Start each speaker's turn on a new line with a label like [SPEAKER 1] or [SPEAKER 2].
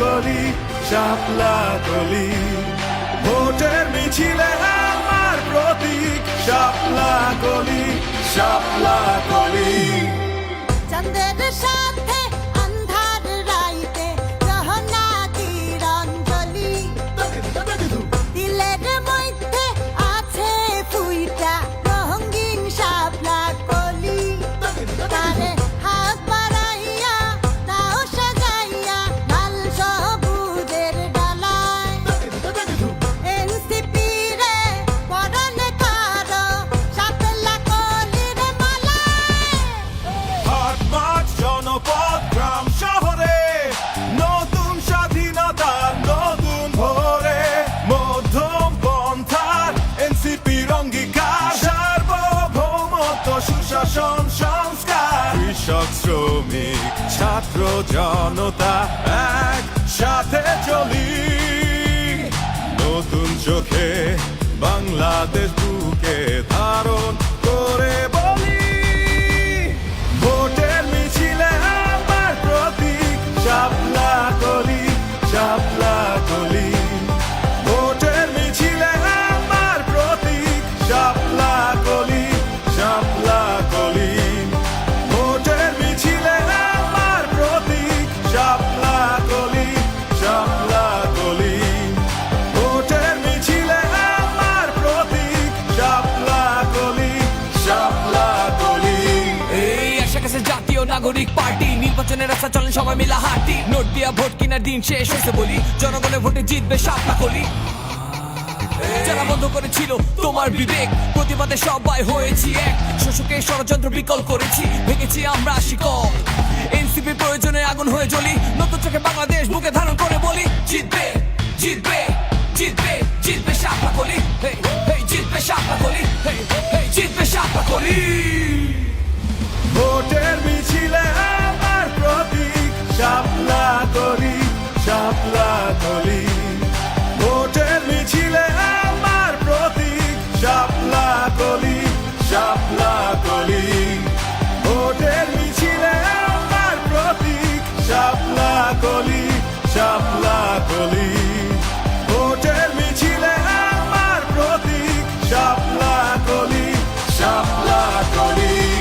[SPEAKER 1] কলি শাপলা গলি। ভোটের মিছিলে আমার প্রতীক শাপলা গলি শাপলা গলি।
[SPEAKER 2] চন্দ্রের সাথে
[SPEAKER 1] সুশাসন সংস্কার। কৃষক শ্রমিক ছাত্র জনতা এক সাথে চলি। নতুন চোখে বাংলাদেশ
[SPEAKER 3] নাগরিক পার্টি, নির্বাচনের রাস্তা চলেন সবাই মিলে হাঁটি। নোট দিয়া ভোট কিনার দিন শেষ হয়েছে বলি। জনগণের ভোটে জিতবে সাপলা কলি। যারা বন্ধ করেছিল, তোমার বিবেক। প্রতিবাদে সবাই হয়েছি এক। শোষকের ষড়যন্ত্র বিকল করেছি, ভেঙেছি আমরা শিকল। এনসিপি প্রয়োজনে আগুন হয়ে জ্বলি। নতুন চোখে বাংলাদেশ বুকে ধারণ করে বলি, জিতবে। на колі.